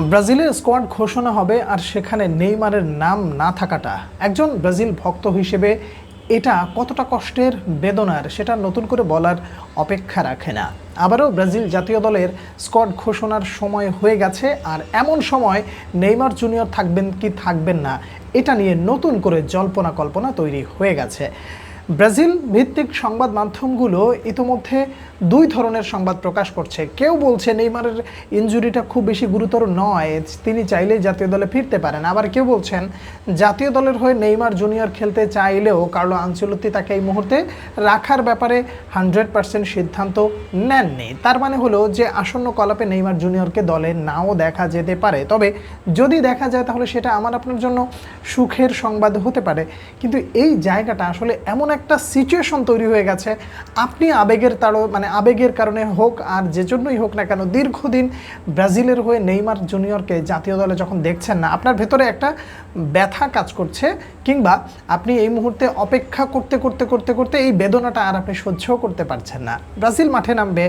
ব্রাজিলের স্কোয়াড ঘোষণা হবে আর সেখানে নেইমারের নাম না থাকাটা। একজন ব্রাজিল ভক্ত হিসেবে এটা কতটা কষ্টের বেদনার সেটা নতুন করে বলার অপেক্ষা রাখে না। আবারও ব্রাজিল জাতীয় দলের স্কোয়াড ঘোষণার সময় হয়ে গেছে আর এমন সময় নেইমার জুনিয়র থাকবেন কি থাকবেন না, এটা নিয়ে নতুন করে জল্পনা কল্পনা তৈরি হয়ে গেছে। ব্রাজিল ভিত্তিক সংবাদ মাধ্যমগুলো ইতোমধ্যে দুই ধরনের সংবাদ প্রকাশ করছে। কেউ বলছে নেইমারের ইনজুরিটা খুব বেশি গুরুতর নয়, তিনি চাইলেই জাতীয় দলে ফিরতে পারেন। আবার কেউ বলছেন, জাতীয় দলের হয়ে নেইমার জুনিয়র খেলতে চাইলেও কার্লো আঞ্চলতি তাকে এই মুহূর্তে রাখার ব্যাপারে হান্ড্রেড পার্সেন্ট সিদ্ধান্ত নেননি। তার মানে হলো যে আসন্ন কলাপে নেইমার জুনিয়রকে দলে নাও দেখা যেতে পারে। তবে যদি দেখা যায় তাহলে সেটা আমার আপনার জন্য সুখের সংবাদ হতে পারে। কিন্তু এই জায়গাটা আসলে এমন একটা সিচুয়েশন তৈরি হয়ে গেছে। আপনি আবেগের তাড়ো মানে আবেগের কারণে হোক আর যে জন্যই হোক না কেন, দীর্ঘদিন ব্রাজিলের হয়ে নেইমার জুনিয়রকে জাতীয় দলে যখন দেখছেন না, আপনার ভেতরে একটা ব্যথা কাজ করছে কিংবা আপনি এই মুহূর্তে অপেক্ষা করতে করতে করতে করতে এই বেদনাটা আর আপনি সহ্য করতে পারছেন না। ব্রাজিল মাঠে নামবে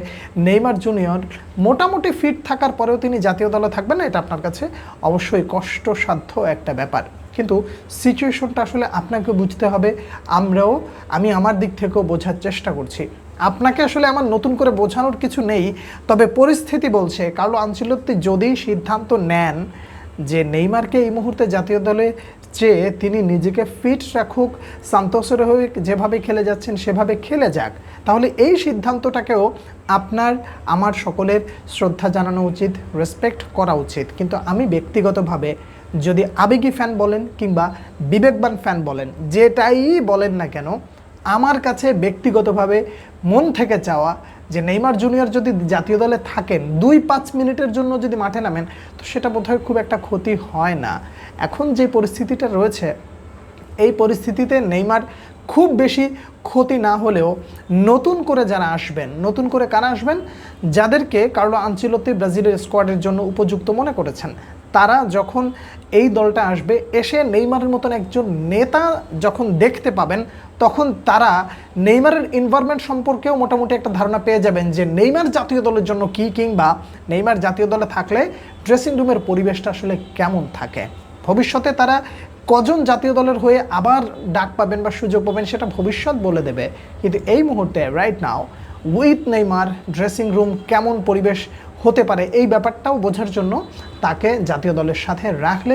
নেইমার জুনিয়র। মোটামুটি ফিট থাকার পরেও তিনি জাতীয় দলে থাকবেন না, এটা আপনার কাছে অবশ্যই কষ্টসাধ্য একটা ব্যাপার। কিন্তু সিচুয়েশনটা আসলে আপনাকে বুঝতে হবে। আমরাও, আমি আমার দিক থেকেও বোঝার চেষ্টা করছি। আপনাকে আসলে আমার নতুন করে বোঝানোর কিছু নেই, তবে পরিস্থিতি বলছে, কার্লো আঞ্চলত্তি যদি সিদ্ধান্ত নেন যে নেইমারকে এই মুহূর্তে জাতীয় দলে চেয়ে তিনি নিজেকে ফিট রাখুক সান্তোসের হয়ে যেভাবে খেলে যাচ্ছেন সেভাবে খেলে যাক, তাহলে এই সিদ্ধান্তটাকেও আপনার, আমার সকলের শ্রদ্ধা জানানো উচিত রেসপেক্ট করা উচিত। কিন্তু আমি ব্যক্তিগতভাবে যদি আবেগী ফ্যান বলেন কিংবা বিবেকবান ফ্যান বলেন, যেটাই বলেন না কেন, আমার কাছে ব্যক্তিগতভাবে মন থেকে চাওয়া যে নেইমার জুনিয়র যদি জাতীয় দলে থাকেন, দুই পাঁচ মিনিটের জন্য যদি মাঠে নামেন, তো সেটা বোধহয় খুব একটা ক্ষতি হয় না। এখন যে পরিস্থিতিটা রয়েছে, এই পরিস্থিতিতে নেইমার খুব বেশি ক্ষতি না হলেও নতুন করে যারা আসবেন, নতুন করে কারা আসবেন? যাদেরকে কার্লো আঞ্চিলতি ব্রাজিলের স্কোয়াডের জন্য উপযুক্ত মনে করেছেন। তারা যখন এই দলটা আসবে, এসে নেইমারের মতন একজন নেতা যখন দেখতে পাবেন, তখন তারা নেইমারের এনভায়রনমেন্ট সম্পর্কেও মোটামুটি একটা ধারণা পেয়ে যাবেন যে নেইমার জাতীয় দলের জন্য কী কিংবা নেইমার জাতীয় দলে থাকলে ড্রেসিং রুমের পরিবেশটা আসলে কেমন থাকে। ভবিষ্যতে তারা কজন জাতীয় দলের হয়ে আবার ডাক পাবেন বা সুযোগ পাবেন সেটা ভবিষ্যৎ বলে দেবে। কিন্তু এই মুহূর্তে right now with Neymar dressing room কেমন পরিবেশ হতে পারে। এই ব্যাপারটাও বোঝার জন্য তাকে জাতীয় দলের সাথে রাখলে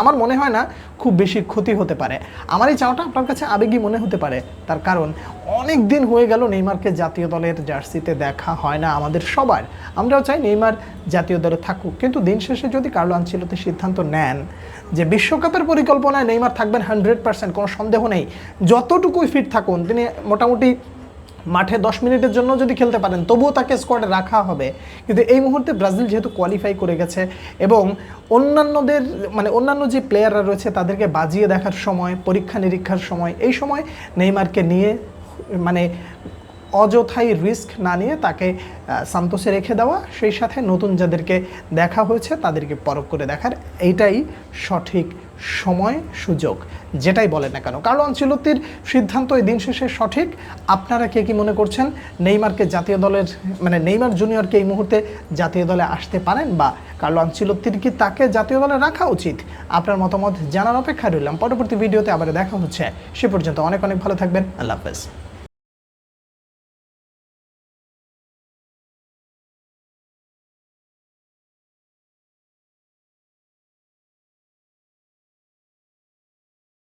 আমার মনে হয় না খুব বেশি ক্ষতি হতে পারে। আমার এই চাওয়াটা আপনার কাছে আবেগী মনে হতে পারে। তার কারণ, অনেক দিন হয়ে গেল নেইমারকে জাতীয় দলের জার্সিতে দেখা হয় না আমাদের সবার। আমরাও চাই নেইমার জাতীয় দলে থাকুক। কিন্তু দিন শেষে যদি কার্লো আঞ্চলতে সিদ্ধান্ত নেন যে বিশ্বকাপের পরিকল্পনায় নেইমার থাকবেন হান্ড্রেড পার্সেন্ট কোনো সন্দেহ নেই। যতটুকুই ফিট থাকুন, তিনি মোটামুটি মাঠে দশ মিনিটের জন্য যদি খেলতে পারেন, তবুও তাকে স্কোয়াডে রাখা হবে। কিন্তু এই মুহূর্তে ব্রাজিল যেহেতু কোয়ালিফাই করে গেছে এবং অন্যান্যদের মানে অন্যান্য যে প্লেয়াররা রয়েছে, তাদেরকে বাজিয়ে দেখার সময় পরীক্ষা নিরীক্ষার সময়, এই সময় নেইমারকে নিয়ে মানে অযথাই রিস্ক না নিয়ে তাকে সান্তোসে রেখে দেওয়া। সেই সাথে নতুন যাদেরকে দেখা হয়েছে, তাদেরকে পরখ করে দেখার এইটাই সঠিক সময়, সুযোগ। যেটাই বলেন না কেন। কারণ অঞ্চলতির সিদ্ধান্ত এই দিন শেষে সঠিক। আপনারা কে কি মনে করছেন? নেইমারকে জাতীয় দলের মানে নেইমার জুনিয়রকে এই মুহূর্তে জাতীয় দলে আসতে পারেন বা কার্লো আঞ্চলত্তির কি তাকে জাতীয় দলে রাখা উচিত? আপনার মতামত জানার অপেক্ষা রইলাম। পরবর্তী ভিডিওতে আবার দেখা হচ্ছে। সে পর্যন্ত অনেক অনেক ভালো থাকবেন। আল্লাহ হাফেজ।